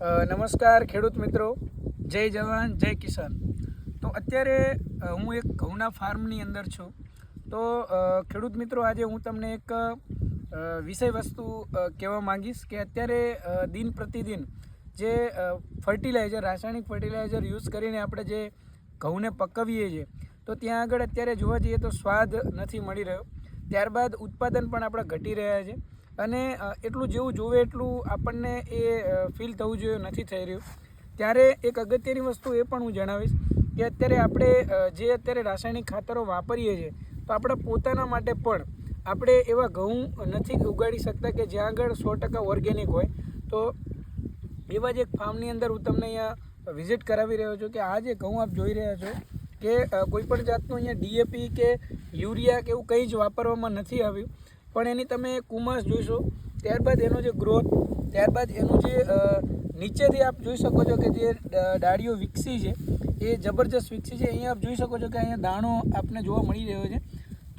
નમસ્કાર ખેડૂત મિત્રો. જય જવાન, જય કિસાન. તો અત્યારે હું એક ઘઉંના ફાર્મની અંદર છું. તો ખેડૂત મિત્રો, આજે હું તમને એક વિષય વસ્તુ કહેવા માંગીશ કે અત્યારે દિન પ્રતિદિન જે ફર્ટિલાઇઝર રાસાયણિક ફર્ટિલાઇઝર યુઝ કરીને આપણે જે ઘઉંને પકવીએ છીએ, તો ત્યાં આગળ અત્યારે જોવા જઈએ તો સ્વાદ નથી મળી રહ્યો. ત્યારબાદ ઉત્પાદન પણ આપણા ઘટી રહ્યા છે. અને એટલું જેવું જોવે એટલું આપણને એ ફીલ થવું જોઈએ, નથી થઈ રહ્યું. ત્યારે એક અગત્યની વસ્તુ એ પણ હું જણાવીશ કે અત્યારે આપણે જે અત્યારે રાસાયણિક ખાતરો વાપરીએ છીએ, તો આપણા પોતાના માટે પણ આપણે એવા ઘઉં નથી ઉગાડી શકતા કે જ્યાં આગળ સો ટકા ઓર્ગેનિક હોય. તો એવા જ એક ફાર્મની અંદર હું તમને અહીંયા વિઝિટ કરાવી રહ્યો છું કે આ જે ઘઉં આપ જોઈ રહ્યા છો કે કોઈપણ જાતનું અહીંયા ડીએપી કે યુરિયા કે એવું કંઈ જ વાપરવામાં નથી આવ્યું. પણ એની તમે કુમાસ જોઈશો ત્યારબાદ એનો જે ગ્રોથ ત્યારબાદ એનું જે નીચેથી આપ જોઈ શકો છો કે જે ડાળીઓ વિકસી છે, એ જબરજસ્ત વિકસી છે. અહીંયા આપ જોઈ શકો છો કે અહીંયા દાણો આપને જોવા મળી રહ્યો છે.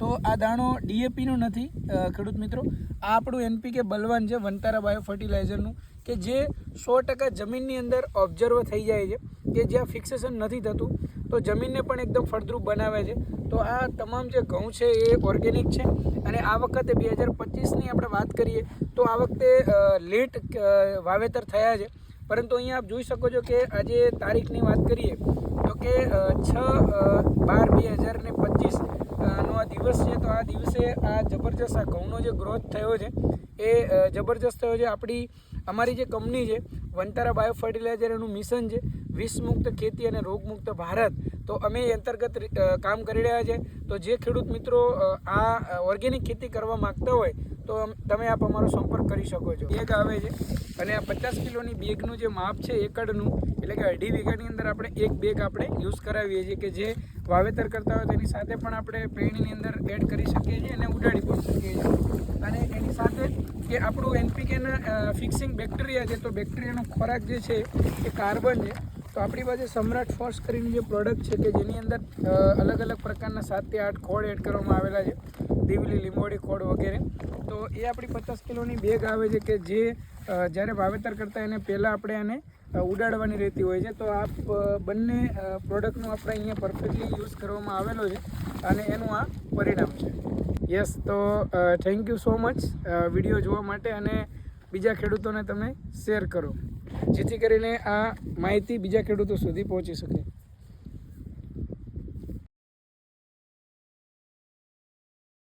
તો આ દાણો ડીએપીનો નથી ખેડૂત મિત્રો. આ આપણું એનપીકે બલવાન છે, વનતારા બાયો ફર્ટિલાઇઝરનું કે જે સો ટકા જમીનની અંદર ઓબ્ઝર્વ થઈ જાય છે, કે જ્યાં ફિક્સેશન નથી થતું, તો જમીનને પણ એકદમ ફળદ્રુપ બનાવે છે. તો આ તમામ જે ઘઉં છે એ ઓર્ગેનિક છે. અને આ વખતે બે હજાર પચીસની આપણે વાત કરીએ, તો આ વખતે લેટ વાવેતર થયા છે. પરંતુ અહીંયા આપ જોઈ શકો છો કે આજે તારીખની વાત કરીએ, તો કે છ બાર બે હજાર ને પચીસ દિવસ છે, તો આ દિવસે આ જબરજસ્ત, આ ઘઉંનો જે ગ્રોથ થયો છે, એ જબરજસ્ત થયો છે. આપણી, અમારી જે કંપની છે, વંતારા બાયો ફર્ટિલાઇઝર એનું મિશન છે, વિષમુક્ત ખેતી અને રોગમુક્ત ભારત. તો અમે એ અંતર્ગત કામ કરી રહ્યા છે. તો જે ખેડૂત મિત્રો આ ઓર્ગેનિક ખેતી કરવા માગતા હોય, તો તમે આપ અમારો સંપર્ક કરી શકો છો. બેગ આવે છે અને આ પચાસ કિલોની બેગનું જે માપ છે એકડનું, એટલે કે અઢી વીઘાની અંદર આપણે એક બેગ આપણે યુઝ કરાવીએ છીએ કે જે વાવેતર કરતા હોય તેની સાથે પણ આપણે પેણીની અંદર એડ કરી શકીએ છીએ અને ઉડાડી પણ શકીએ છીએ. અને એની સાથે કે આપણું એનપીકેના ફિક્સિંગ બેક્ટેરિયા છે, તો બેક્ટેરિયાનો ખોરાક જે છે એ કાર્બન છે તો આપણી પાસે સમ્રાટ ફોર્સ કરીને જે પ્રોડક્ટ છે કે જેની અંદર અલગ અલગ પ્રકારના સાતથી આઠ ખોળ એડ કરવામાં આવેલા છે. દીવલી લીંબોડી ખોળ વગેરે. તો એ આપણી પચાસ કિલોની બેગ આવે છે કે જે જ્યારે વાવેતર કરતાં એને પહેલાં આપણે એને ઉડાડવાની રહેતી હોય છે. તો આ બંને પ્રોડક્ટનો આપણે અહીંયા પરફેક્ટલી યુઝ કરવામાં આવેલો છે અને એનું આ પરિણામ છે. યસ તો thank you so much video જોવા માટે અને બીજા ખેડૂતોને તમે શેર કરો. જેથી કરીને આ માહિતી બીજા ખેડૂતો સુધી પહોંચી શકે.